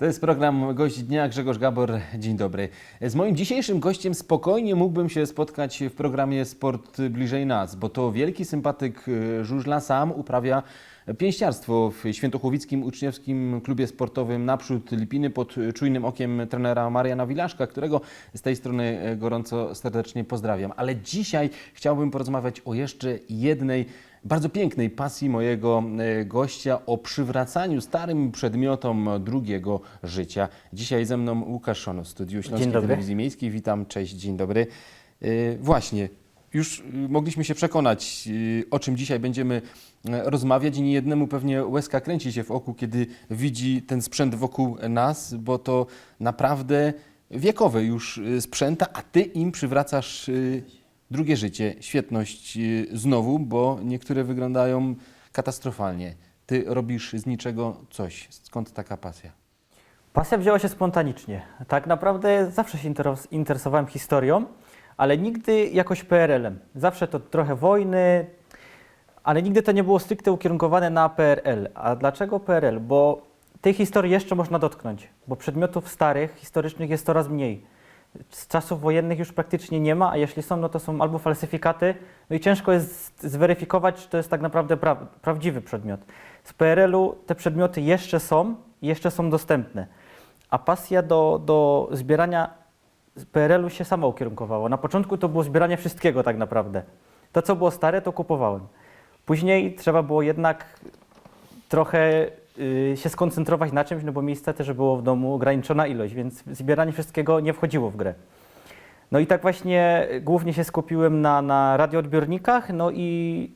To jest program Gość Dnia, Grzegorz Gabor, dzień dobry. Z moim dzisiejszym gościem spokojnie mógłbym się spotkać w programie Sport Bliżej Nas, bo to wielki sympatyk y, żużla sam uprawia pięściarstwo w Świętochłowickim Uczniowskim Klubie Sportowym Naprzód Lipiny pod czujnym okiem trenera Mariana Wilaszka, którego z tej strony e, gorąco serdecznie pozdrawiam. Ale dzisiaj chciałbym porozmawiać o jeszcze jednej bardzo pięknej pasji mojego e, gościa o przywracaniu starym przedmiotom drugiego życia. Dzisiaj ze mną Łukasz Szono, Studiu Śląskiej. Telewizji Miejskiej. Witam, cześć, dzień dobry. E, Właśnie, już y, mogliśmy się przekonać, y, o czym dzisiaj będziemy e, rozmawiać i niejednemu pewnie łezka kręci się w oku, kiedy widzi ten sprzęt wokół nas, bo to naprawdę wiekowe już y, sprzęta, a Ty im przywracasz drugie życie, świetność y, znowu, bo niektóre wyglądają katastrofalnie. Ty robisz z niczego coś. Skąd taka pasja? Pasja wzięła się spontanicznie. Tak naprawdę zawsze się interes- interesowałem historią, ale nigdy jakoś PRL-em. Zawsze to trochę wojny, ale nigdy to nie było stricte ukierunkowane na PRL. A dlaczego PRL? Bo tej historii jeszcze można dotknąć, bo przedmiotów starych, historycznych jest coraz mniej. Z czasów wojennych już praktycznie nie ma, a jeśli są, no to są albo falsyfikaty, no i ciężko jest zweryfikować, czy to jest tak naprawdę pra prawdziwy przedmiot. Z PRL-u te przedmioty jeszcze są, jeszcze są dostępne, a pasja do, do zbierania z PRL-u się sama ukierunkowała. Na początku to było zbieranie wszystkiego tak naprawdę. To, co było stare, to kupowałem. Później trzeba było jednak trochę się skoncentrować na czymś, no bo miejsca też było w domu ograniczona ilość, więc zbieranie wszystkiego nie wchodziło w grę. No i tak właśnie głównie się skupiłem na, na radioodbiornikach, no i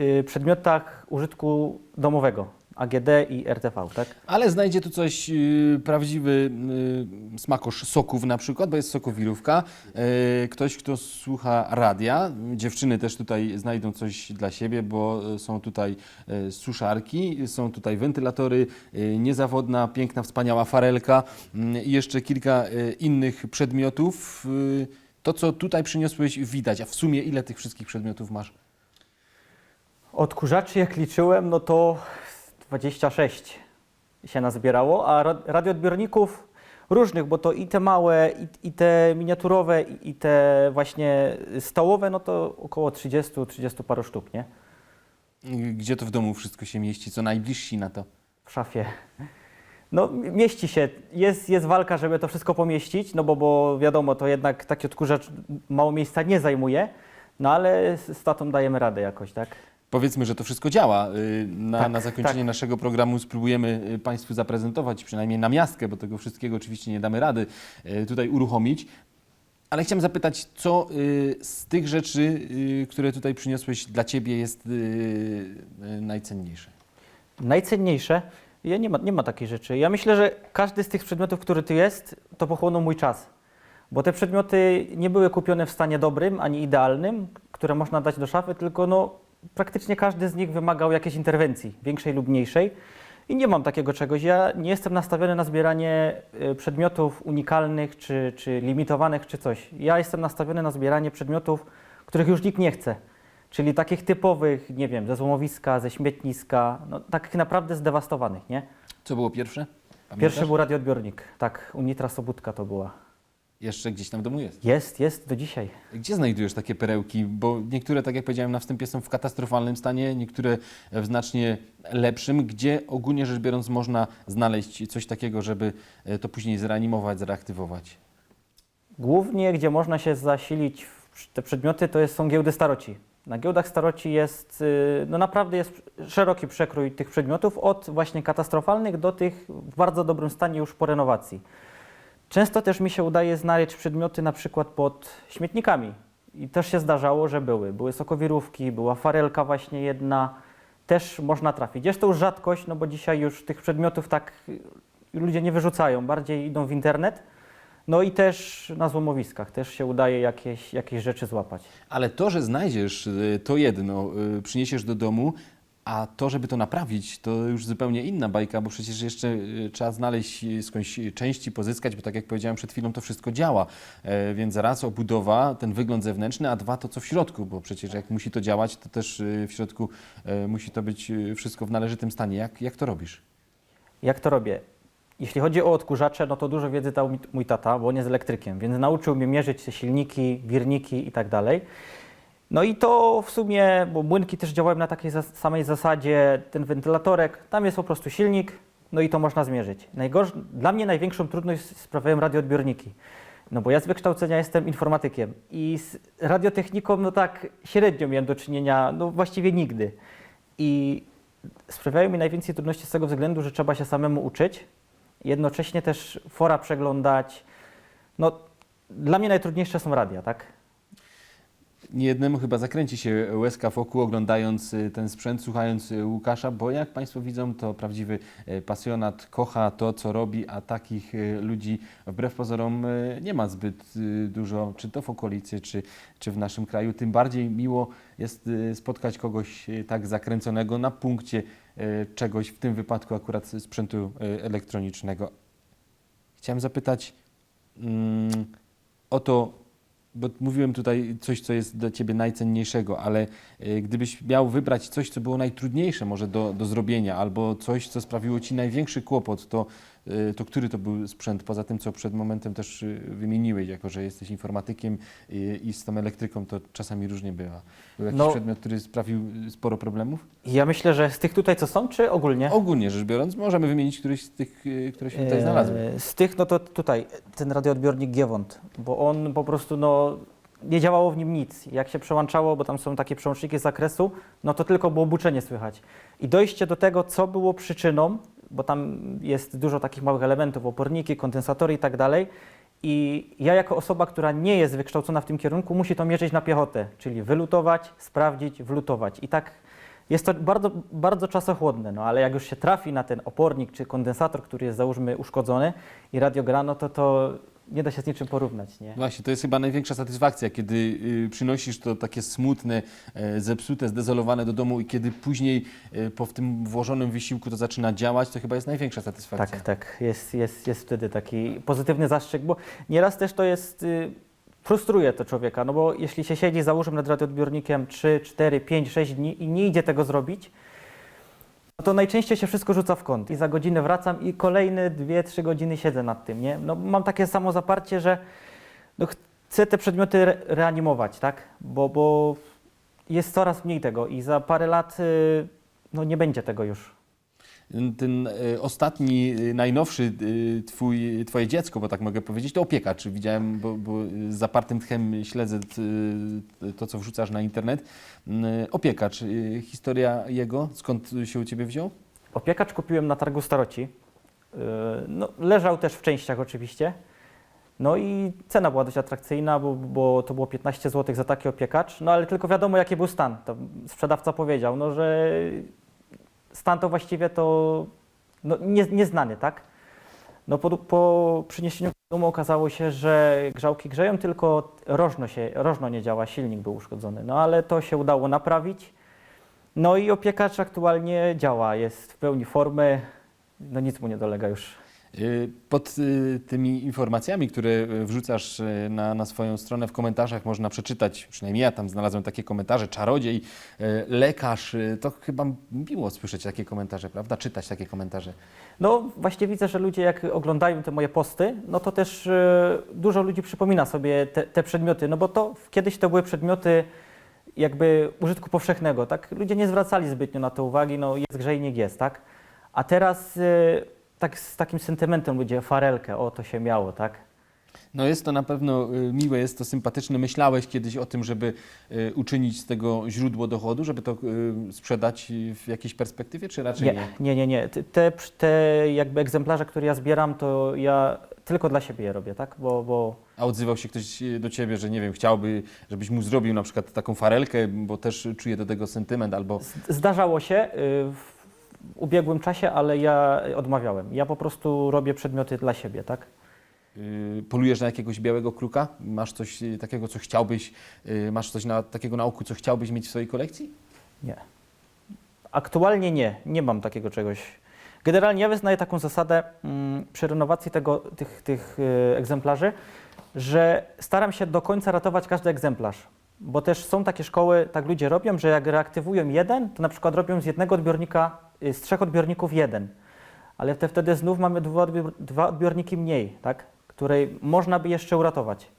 y, przedmiotach użytku domowego, AGD i RTV, tak? Ale znajdzie tu coś y, prawdziwy y, smakosz soków na przykład, bo jest sokowirówka. Y, ktoś, kto słucha radia. Dziewczyny też tutaj znajdą coś dla siebie, bo y, są tutaj suszarki, są tutaj wentylatory, niezawodna, piękna, wspaniała farelka i jeszcze kilka innych przedmiotów. To, co tutaj przyniosłeś, widać. A w sumie ile tych wszystkich przedmiotów masz? Odkurzaczy, jak liczyłem, no to 26 się nazbierało, a ra- radioodbiorników różnych, bo to i te małe, i, i te miniaturowe, i, i te właśnie stołowe, no to około 30, 30 paru sztuk, nie? Gdzie to w domu wszystko się mieści? Co najbliżsi na to? W szafie. No, mi- mieści się. Jest, jest walka, żeby to wszystko pomieścić, no bo, bo wiadomo, to jednak taki odkurzacz mało miejsca nie zajmuje, no ale z, z tatą dajemy radę jakoś, tak? Powiedzmy, że to wszystko działa. Y, Na, Tak, na zakończenie tak. naszego programu spróbujemy y, Państwu zaprezentować, przynajmniej na miastkę, bo tego wszystkiego oczywiście nie damy rady y, tutaj uruchomić. Ale chciałem zapytać, co z tych rzeczy, które tutaj przyniosłeś dla Ciebie jest najcenniejsze? Najcenniejsze, ja nie ma, nie ma takiej rzeczy. Ja myślę, że każdy z tych przedmiotów, który tu jest, to pochłonął mój czas. Bo te przedmioty nie były kupione w stanie dobrym ani idealnym, które można dać do szafy, tylko no, praktycznie każdy z nich wymagał jakiejś interwencji, większej lub mniejszej. I nie mam takiego czegoś. Ja nie jestem nastawiony na zbieranie y, przedmiotów unikalnych, czy, czy limitowanych, czy coś. Ja jestem nastawiony na zbieranie przedmiotów, których już nikt nie chce. Czyli takich typowych, nie wiem, ze złomowiska, ze śmietniska, no, takich naprawdę zdewastowanych, nie? Co było pierwsze? Pamiętasz? Pierwszy był radioodbiornik, tak, Unitra Sobótka to była. Jeszcze gdzieś tam w domu jest. Jest, jest do dzisiaj. Gdzie znajdujesz takie perełki? Bo niektóre, tak jak powiedziałem na wstępie, są w katastrofalnym stanie, niektóre w znacznie lepszym. Gdzie ogólnie rzecz biorąc można znaleźć coś takiego, żeby e, to później zreanimować, zreaktywować? Głównie, gdzie można się zasilić w te przedmioty, to jest, są giełdy staroci. Na giełdach staroci jest, y, no naprawdę jest szeroki przekrój tych przedmiotów, od właśnie katastrofalnych do tych w bardzo dobrym stanie już po renowacji. Często też mi się udaje znaleźć przedmioty na przykład pod śmietnikami. I też się zdarzało, że były. Były sokowirówki, była farelka właśnie jedna. Też można trafić. Jest to już rzadkość, no bo dzisiaj już tych przedmiotów tak ludzie nie wyrzucają, bardziej idą w internet. No i też na złomowiskach też się udaje jakieś, jakieś rzeczy złapać. Ale to, że znajdziesz y, to jedno, y, przyniesiesz do domu, a to, żeby to naprawić, to już zupełnie inna bajka, bo przecież jeszcze y, trzeba znaleźć skądś części, pozyskać, bo tak jak powiedziałem przed chwilą, to wszystko działa. E, Więc raz obudowa, ten wygląd zewnętrzny, a dwa to co w środku, bo przecież jak musi to działać, to też y, w środku e, musi to być wszystko w należytym stanie. Jak, jak to robisz? Jak to robię? Jeśli chodzi o odkurzacze, no to dużo wiedzy dał mój tata, bo on jest elektrykiem, więc nauczył mnie mierzyć silniki, wirniki i tak dalej. No i to w sumie, bo młynki też działają na takiej zas- samej zasadzie, ten wentylatorek, tam jest po prostu silnik, no i to można zmierzyć. Najgorsz, dla mnie największą trudność sprawiają radioodbiorniki. No bo ja z wykształcenia jestem informatykiem i z radiotechniką no tak średnio miałem do czynienia, no właściwie nigdy. I sprawiają mi najwięcej trudności z tego względu, że trzeba się samemu uczyć, jednocześnie też fora przeglądać. No dla mnie najtrudniejsze są radia, tak? Niejednemu chyba zakręci się łezka wokół oglądając y, ten sprzęt, słuchając y, Łukasza, bo jak Państwo widzą, to prawdziwy y, pasjonat, kocha to, co robi, a takich ludzi wbrew pozorom nie ma zbyt dużo, czy to w okolicy, czy, czy w naszym kraju. Tym bardziej miło jest spotkać kogoś tak zakręconego na punkcie czegoś, w tym wypadku akurat sprzętu elektronicznego. Chciałem zapytać mm, o to, bo mówiłem tutaj coś, co jest dla Ciebie najcenniejszego, ale y, gdybyś miał wybrać coś, co było najtrudniejsze może do, do zrobienia, albo coś, co sprawiło Ci największy kłopot, to, to który to był sprzęt, poza tym, co przed momentem też y, wymieniłeś, jako że jesteś informatykiem y, i z tą elektryką, to czasami różnie bywa. Był jakiś No. przedmiot, który sprawił y, sporo problemów? Ja myślę, że z tych tutaj, co są, czy ogólnie? Ogólnie rzecz biorąc, możemy wymienić któryś z tych, y, które się tutaj znalazły. E, Z tych, no to tutaj ten radioodbiornik Giewont, bo on po prostu, no, nie działało w nim nic. Jak się przełączało, bo tam są takie przełączniki z zakresu, no to tylko było buczenie słychać. I dojście do tego, co było przyczyną, bo tam jest dużo takich małych elementów, oporniki, kondensatory i tak dalej. I ja jako osoba, która nie jest wykształcona w tym kierunku, musi to mierzyć na piechotę, czyli wylutować, sprawdzić, wlutować. I tak jest to bardzo, bardzo czasochłodne, no ale jak już się trafi na ten opornik czy kondensator, który jest załóżmy uszkodzony i radio gra, no to to nie da się z niczym porównać, nie? Właśnie, to jest chyba największa satysfakcja, kiedy y, przynosisz to takie smutne, e, zepsute, zdezolowane do domu i kiedy później e, po w tym włożonym wysiłku to zaczyna działać, to chyba jest największa satysfakcja. Tak, tak, jest, jest, jest wtedy taki pozytywny zastrzyk, bo nieraz też to jest, y, frustruje to człowieka, no bo jeśli się siedzi, załóżmy nad radioodbiornikiem 3, 4, 5, 6 dni i nie idzie tego zrobić, no to najczęściej się wszystko rzuca w kąt i za godzinę wracam i kolejne 2-3 godziny siedzę nad tym, nie? No mam takie samo zaparcie, że no, chcę te przedmioty re reanimować, tak? Bo, bo jest coraz mniej tego i za parę lat y, no, nie będzie tego już. Ten e, ostatni, e, najnowszy e, twój, twoje dziecko, bo tak mogę powiedzieć, to opiekacz. Widziałem, bo, bo z zapartym tchem śledzę to, co wrzucasz na internet. M, Opiekacz, e, historia jego, skąd się u Ciebie wziął? Opiekacz kupiłem na targu Staroci. No, leżał też w częściach oczywiście. No i cena była dość atrakcyjna, bo, bo to było 15 zł za taki opiekacz, no ale tylko wiadomo jaki był stan. To sprzedawca powiedział, no, że stan to właściwie to no, nie, nieznany, tak? No po, po przyniesieniu do domu okazało się, że grzałki grzeją, tylko rożno, się, rożno nie działa, silnik był uszkodzony. No ale to się udało naprawić. No i opiekacz aktualnie działa, jest w pełni formy, no nic mu nie dolega już. Y, Pod y, tymi informacjami, które y, wrzucasz na, na swoją stronę w komentarzach można przeczytać, przynajmniej ja tam znalazłem takie komentarze, czarodziej, lekarz, to chyba miło słyszeć takie komentarze, prawda? Czytać takie komentarze. No właśnie widzę, że ludzie jak oglądają te moje posty, no to też dużo ludzi przypomina sobie te, te przedmioty, no bo to kiedyś to były przedmioty jakby użytku powszechnego, tak? Ludzie nie zwracali zbytnio na to uwagi, no jest grzejnik jest, tak? A teraz tak z takim sentymentem ludzie farelkę, o to się miało, tak? No jest to na pewno y, miłe, jest to sympatyczne. Myślałeś kiedyś o tym, żeby y, uczynić z tego źródło dochodu, żeby to y, sprzedać w jakiejś perspektywie, czy raczej nie? Nie, nie, nie, nie. Te- Te, jakby egzemplarze, które ja zbieram, to ja tylko dla siebie je robię, tak? Bo, bo A odzywał się ktoś do Ciebie, że nie wiem, chciałby, żebyś mu zrobił na przykład taką farelkę, bo też czuje do tego sentyment, albo Zdarzało się y, ubiegłym czasie, ale ja odmawiałem. Ja po prostu robię przedmioty dla siebie, tak? y, polujesz na jakiegoś białego kruka? Masz coś y, takiego, co chciałbyś, y, masz coś na, takiego na oku, co chciałbyś mieć w swojej kolekcji? Nie. Aktualnie nie, nie mam takiego czegoś. Generalnie ja wyznaję taką zasadę mm, przy renowacji tego, tych, tych y, egzemplarzy, że staram się do końca ratować każdy egzemplarz. Bo też są takie szkoły, tak ludzie robią, że jak reaktywują jeden, to na przykład robią z jednego odbiornika, y, z trzech odbiorników jeden. ale te, wtedy znów mamy dwa, dwa odbiorniki mniej, tak? które można by jeszcze uratować.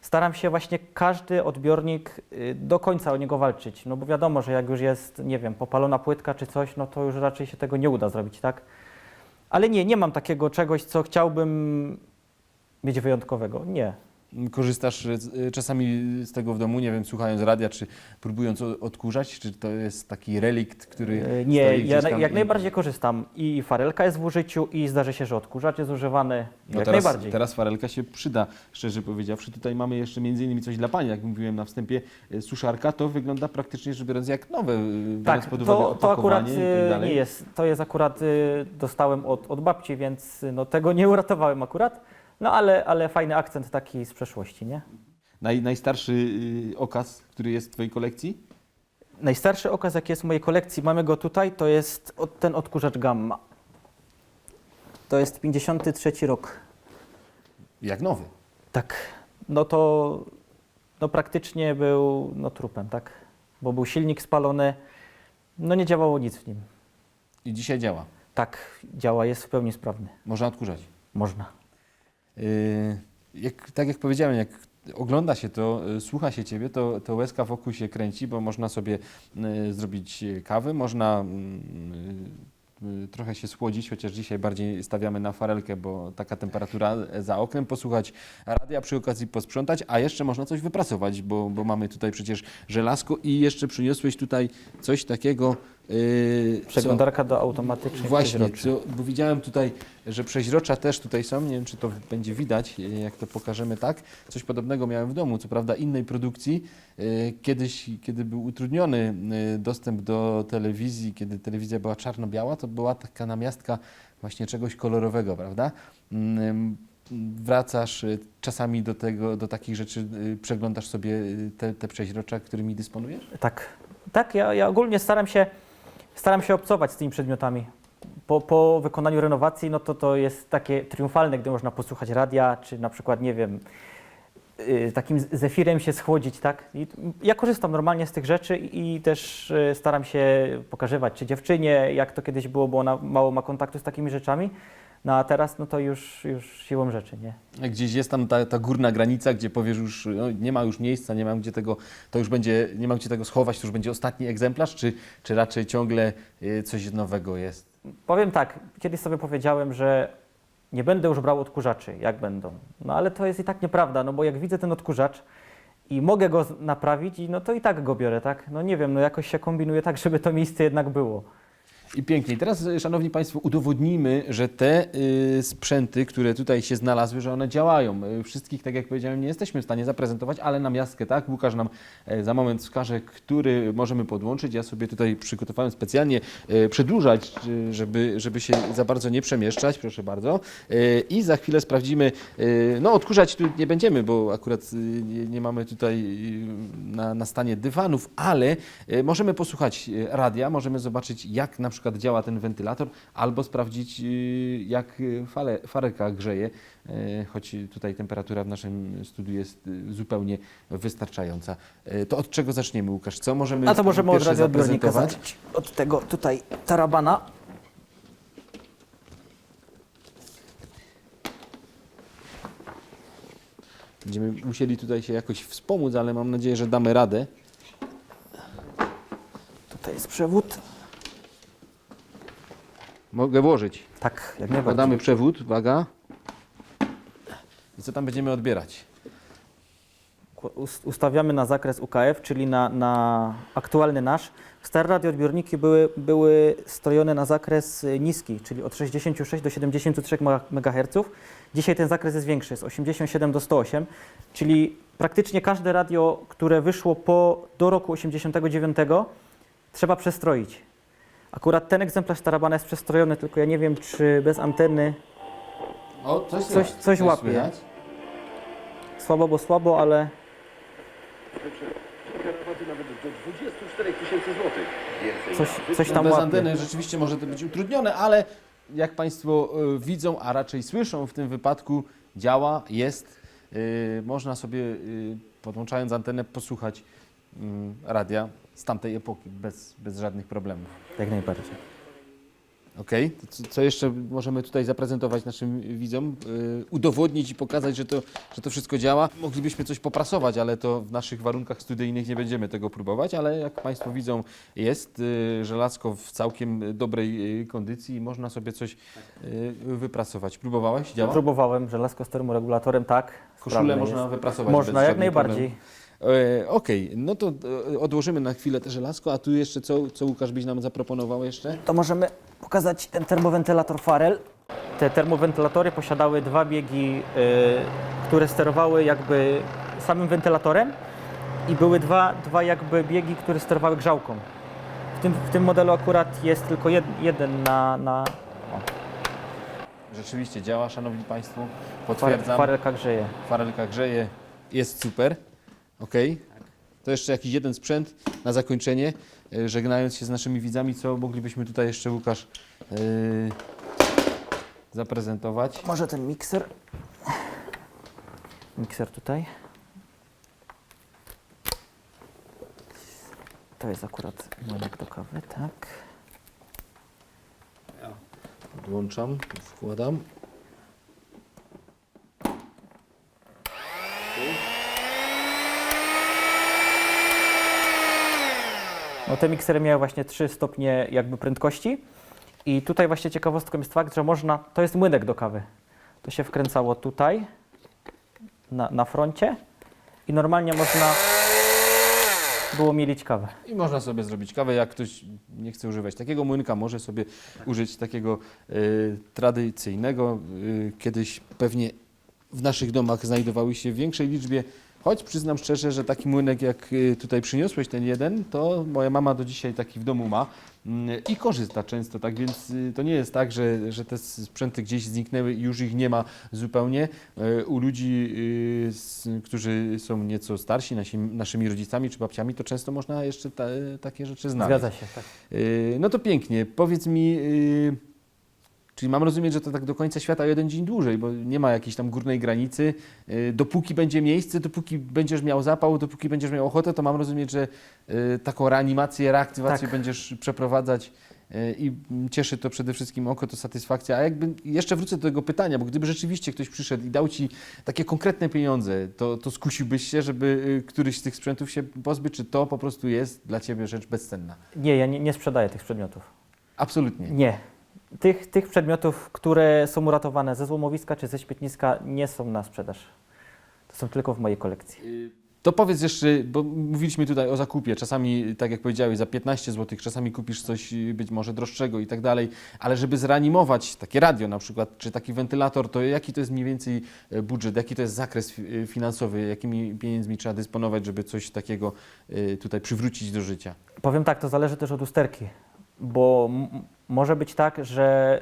Staram się właśnie każdy odbiornik y, do końca o niego walczyć, no bo wiadomo, że jak już jest, nie wiem, popalona płytka czy coś, no to już raczej się tego nie uda zrobić, tak? Ale nie, nie mam takiego czegoś, co chciałbym mieć wyjątkowego. Nie. Korzystasz e, czasami z tego w domu, nie wiem, słuchając radia, czy próbując odkurzać, czy to jest taki relikt, który E, stoi Nie, ja jak i- najbardziej korzystam. I farelka jest w użyciu, i zdarzy się, że odkurzacz jest używany. No jak teraz, najbardziej. teraz farelka się przyda, szczerze powiedziawszy. Tutaj mamy jeszcze między innymi coś dla Pani, jak mówiłem na wstępie, e, suszarka, to wygląda praktycznie rzecz biorąc jak nowe, e, biorąc Tak, pod uwagę to, to akurat tak y, dalej. nie jest. To jest akurat y, dostałem od, od babci, więc y, no, tego nie uratowałem akurat. No ale, ale fajny akcent taki z przeszłości, nie? Naj, najstarszy y, okaz, który jest w Twojej kolekcji? Najstarszy okaz, jaki jest w mojej kolekcji, mamy go tutaj, to jest od, ten odkurzacz Gamma. To jest 53 rok. Jak nowy. Tak, no to no praktycznie był no, trupem, tak? Bo był silnik spalony, no nie działało nic w nim. I dzisiaj działa. Tak, działa, jest w pełni sprawny. Można odkurzać. Można. Y, jak, tak jak powiedziałem, jak ogląda się to, y, słucha się Ciebie, to, to łezka wokół się kręci, bo można sobie y, zrobić kawę, można mm, trochę się schłodzić, chociaż dzisiaj bardziej stawiamy na farelkę, bo taka temperatura za oknem, posłuchać radia, przy okazji posprzątać, a jeszcze można coś wypracować, bo, bo mamy tutaj przecież żelazko i jeszcze przyniosłeś tutaj coś takiego, y, co- Przeglądarka do automatycznych Właśnie, co, bo widziałem tutaj, że przeźrocza też tutaj są, nie wiem czy to będzie widać, e, jak to pokażemy tak. Coś podobnego miałem w domu, co prawda innej produkcji. E, Kiedyś, kiedy był utrudniony e, dostęp do telewizji, kiedy telewizja była czarno-biała, to była taka namiastka właśnie czegoś kolorowego, prawda? Mm, Wracasz e, czasami do tego, do takich rzeczy, przeglądasz sobie te, te przeźrocza, którymi dysponujesz? Tak, tak ja, ja ogólnie staram się, staram się obcować z tymi przedmiotami. Po, po wykonaniu renowacji, no to to jest takie triumfalne, gdy można posłuchać radia, czy na przykład, nie wiem, y, takim zefirem się schłodzić, tak? I ja korzystam normalnie z tych rzeczy i też y, staram się pokazywać, czy dziewczynie, jak to kiedyś było, bo ona mało ma kontaktu z takimi rzeczami, no a teraz, no to już, już siłą rzeczy, nie? Gdzieś jest tam ta, ta górna granica, gdzie powiesz już, no, nie ma już miejsca, nie mam gdzie tego, to już będzie, nie mam gdzie tego schować, to już będzie ostatni egzemplarz, czy, czy raczej ciągle y, coś nowego jest? Powiem tak, kiedyś sobie powiedziałem, że nie będę już brał odkurzaczy, jak będą. No ale to jest i tak nieprawda, no bo jak widzę ten odkurzacz i mogę go naprawić, i no to i tak go biorę, tak? No nie wiem, no jakoś się kombinuje tak, żeby to miejsce jednak było. I pięknie. Teraz, y, Szanowni Państwo, udowodnimy, że te y, sprzęty, które tutaj się znalazły, że one działają. Y, Wszystkich, tak jak powiedziałem, nie jesteśmy w stanie zaprezentować, ale na miastkę, tak? Łukasz nam e, za moment wskaże, który możemy podłączyć. Ja sobie tutaj przygotowałem specjalnie e, przedłużać, y, żeby, żeby się za bardzo nie przemieszczać. Proszę bardzo. E, I za chwilę sprawdzimy, no odkurzać tu nie będziemy, bo akurat y, nie, nie mamy tutaj y, na, na stanie dywanów, ale możemy posłuchać radia, możemy zobaczyć jak na przykład działa ten wentylator, albo sprawdzić y, jak y, fale, farelka grzeje, e, choć tutaj temperatura w naszym studiu jest y, zupełnie wystarczająca. To od czego zaczniemy, Łukasz? Co możemy A to możemy od zaprezentować? zacząć. Od tego tutaj tarabana. Będziemy musieli tutaj się jakoś wspomóc, ale mam nadzieję, że damy radę. Tutaj jest przewód. Mogę włożyć. Tak, jak najbardziej. Podamy przewód, uwaga. I co tam będziemy odbierać? Us- Ustawiamy na zakres UKF, czyli na, na aktualny nasz. Stare radioodbiorniki były, były strojone na zakres y, niski, czyli od 66 do 73 MHz. Dzisiaj ten zakres jest większy, jest 87 do 108, czyli praktycznie każde radio, które wyszło po, do roku 89 trzeba przestroić. Akurat ten egzemplarz Tarabana jest przestrojony, tylko ja nie wiem, czy bez anteny O, coś, Coś- coś łapie. słabo, bo słabo, ale Rabaty nawet do 24 tysięcy złotych. Więcej coś, coś No tam bez łapie. anteny rzeczywiście może to być utrudnione, ale jak Państwo y, widzą, a raczej słyszą w tym wypadku, działa, jest. Y, można sobie y, podłączając antenę posłuchać radia z tamtej epoki bez, bez żadnych problemów. Jak najbardziej. Okej, to co, co jeszcze możemy tutaj zaprezentować naszym widzom? Yy, udowodnić i pokazać, że to, że to wszystko działa. Moglibyśmy coś poprasować, ale to w naszych warunkach studyjnych nie będziemy tego próbować, ale jak Państwo widzą, jest yy, żelazko w całkiem dobrej yy, kondycji i można sobie coś yy, wyprasować. Próbowałeś? Działa? Próbowałem żelazko z termoregulatorem, tak. Koszulę można jest. wyprasować Można, jak najbardziej. E, Okej, no to e, odłożymy na chwilę te żelazko, a tu jeszcze co, co Łukasz byś nam zaproponował jeszcze? To możemy pokazać ten termowentylator Farel. Te termowentylatory posiadały dwa biegi, y, które sterowały jakby samym wentylatorem i były dwa, dwa jakby biegi, które sterowały grzałką. W tym, w tym modelu akurat jest tylko jed, jeden na, na o, Rzeczywiście działa, szanowni państwo. Potwierdzam. farelka grzeje. Farelka grzeje, jest super. Okej. To jeszcze jakiś jeden sprzęt na zakończenie. E, Żegnając się z naszymi widzami, co moglibyśmy tutaj jeszcze, Łukasz, e, zaprezentować? Może ten mikser. Mikser tutaj. To jest akurat młynek do kawy, tak. Podłączam, wkładam. No te miksery miały właśnie 3 stopnie jakby prędkości i tutaj właśnie ciekawostką jest fakt, że można, to jest młynek do kawy. To się wkręcało tutaj na, na froncie i normalnie można było mielić kawę. I można sobie zrobić kawę, jak ktoś nie chce używać takiego młynka, może sobie użyć takiego y, tradycyjnego. Y, kiedyś pewnie w naszych domach znajdowały się w większej liczbie, choć przyznam szczerze, że taki młynek jak y, tutaj przyniosłeś, ten jeden, to moja mama do dzisiaj taki w domu ma mm, i korzysta często, tak więc y, to nie jest tak, że, że te sprzęty gdzieś zniknęły i już ich nie ma zupełnie. Y, U ludzi, którzy są nieco starsi, nasi, naszymi rodzicami czy babciami, to często można jeszcze ta, takie rzeczy znaleźć. Zgadza się, tak. No to pięknie. Powiedz mi, czyli mam rozumieć, że to tak do końca świata o jeden dzień dłużej, bo nie ma jakiejś tam górnej granicy. Y, Dopóki będzie miejsce, dopóki będziesz miał zapał, dopóki będziesz miał ochotę, to mam rozumieć, że y, taką reanimację, reaktywację Tak. będziesz przeprowadzać y, i mm, cieszy to przede wszystkim oko, to satysfakcja. A jakby jeszcze wrócę do tego pytania, bo gdyby rzeczywiście ktoś przyszedł i dał Ci takie konkretne pieniądze, to, to skusiłbyś się, żeby któryś z tych sprzętów się pozbyć, czy to po prostu jest dla Ciebie rzecz bezcenna? Nie, ja nie, nie sprzedaję tych przedmiotów. Absolutnie. Nie. Tych, tych przedmiotów, które są uratowane ze złomowiska czy ze śmietniska, nie są na sprzedaż. To są tylko w mojej kolekcji. To powiedz jeszcze, bo mówiliśmy tutaj o zakupie, czasami, tak jak powiedziałeś, za 15 zł, czasami kupisz coś y, być może droższego i tak dalej, ale żeby zreanimować takie radio na przykład, czy taki wentylator, to jaki to jest mniej więcej e, budżet, jaki to jest zakres y, finansowy, jakimi pieniędzmi trzeba dysponować, żeby coś takiego y, tutaj przywrócić do życia? Powiem tak, to zależy też od usterki, bo może być tak, że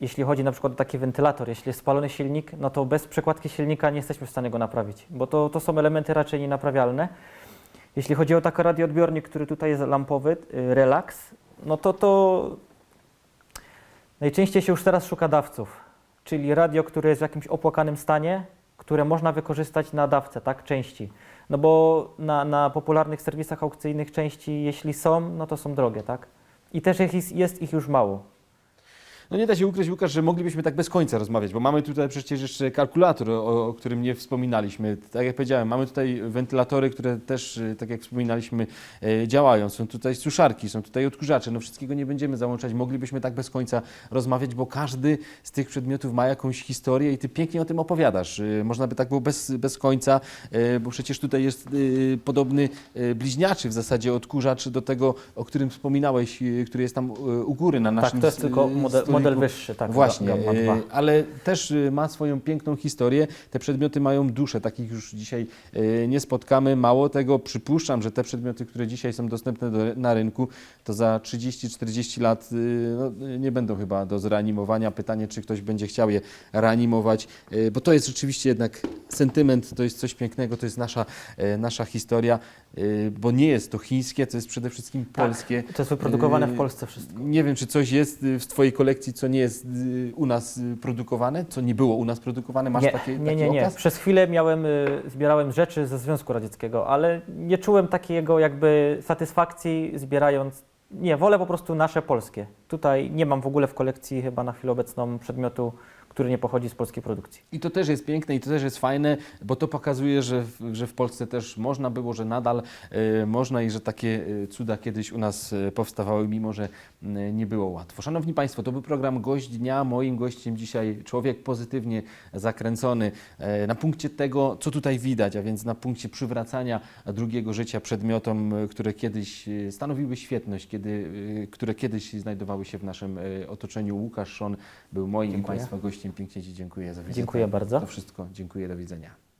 jeśli chodzi na przykład o taki wentylator, jeśli jest spalony silnik, no to bez przekładki silnika nie jesteśmy w stanie go naprawić, bo to, to są elementy raczej nienaprawialne. Jeśli chodzi o taki radioodbiornik, który tutaj jest lampowy, y, Relax, no to to najczęściej się już teraz szuka dawców, czyli radio, które jest w jakimś opłakanym stanie, które można wykorzystać na dawce, tak, części. No bo na, na popularnych serwisach aukcyjnych części, jeśli są, no to są drogie, tak? I też jest, jest ich już mało. No nie da się ukryć, Łukasz, że moglibyśmy tak bez końca rozmawiać, bo mamy tutaj przecież jeszcze kalkulator, o, o którym nie wspominaliśmy. Tak jak powiedziałem, mamy tutaj wentylatory, które też, y, tak jak wspominaliśmy, e, działają. Są tutaj suszarki, są tutaj odkurzacze. No wszystkiego nie będziemy załączać. Moglibyśmy tak bez końca rozmawiać, bo każdy z tych przedmiotów ma jakąś historię i ty pięknie o tym opowiadasz. Y, Można by tak było bez, bez końca, bo przecież tutaj jest y, podobny bliźniaczy w zasadzie odkurzacz do tego, o którym wspominałeś, y, który jest tam y, u góry na naszym tak, to jest tylko y, model. Model wyższy, tak. Właśnie, Gamma dwa. e, ale też e, ma swoją piękną historię. Te przedmioty mają duszę, takich już dzisiaj e, nie spotkamy. Mało tego, przypuszczam, że te przedmioty, które dzisiaj są dostępne do, na rynku, to za 30-40 lat no, nie będą chyba do zreanimowania. Pytanie, czy ktoś będzie chciał je reanimować, bo to jest rzeczywiście jednak sentyment, to jest coś pięknego, to jest nasza, nasza historia, bo nie jest to chińskie, to jest przede wszystkim polskie. To jest wyprodukowane w Polsce wszystko. Nie wiem, czy coś jest y, w Twojej kolekcji, co nie jest y, u nas y, produkowane, co nie było u nas produkowane. Masz nie, taki, nie, taki nie, nie. okaz? Przez chwilę miałem, y, zbierałem rzeczy ze Związku Radzieckiego, ale nie czułem takiego jakby satysfakcji zbierając Nie, wolę po prostu nasze polskie. Tutaj nie mam w ogóle w kolekcji chyba na chwilę obecną przedmiotu, który nie pochodzi z polskiej produkcji. I to też jest piękne i to też jest fajne, bo to pokazuje, że w, że w Polsce też można było, że nadal e, można i że takie e, cuda kiedyś u nas e, powstawały, mimo że nie było łatwo. Szanowni Państwo, to był program Gość Dnia. Moim gościem dzisiaj człowiek pozytywnie zakręcony na punkcie tego, co tutaj widać, a więc na punkcie przywracania drugiego życia przedmiotom, które kiedyś stanowiły świetność, kiedy, które kiedyś znajdowały się w naszym otoczeniu. Łukasz Szon był moim Dziękuję. Państwa gościem. Pięknie Ci dziękuję za wizytę. Dziękuję bardzo. To wszystko. Dziękuję. Do widzenia.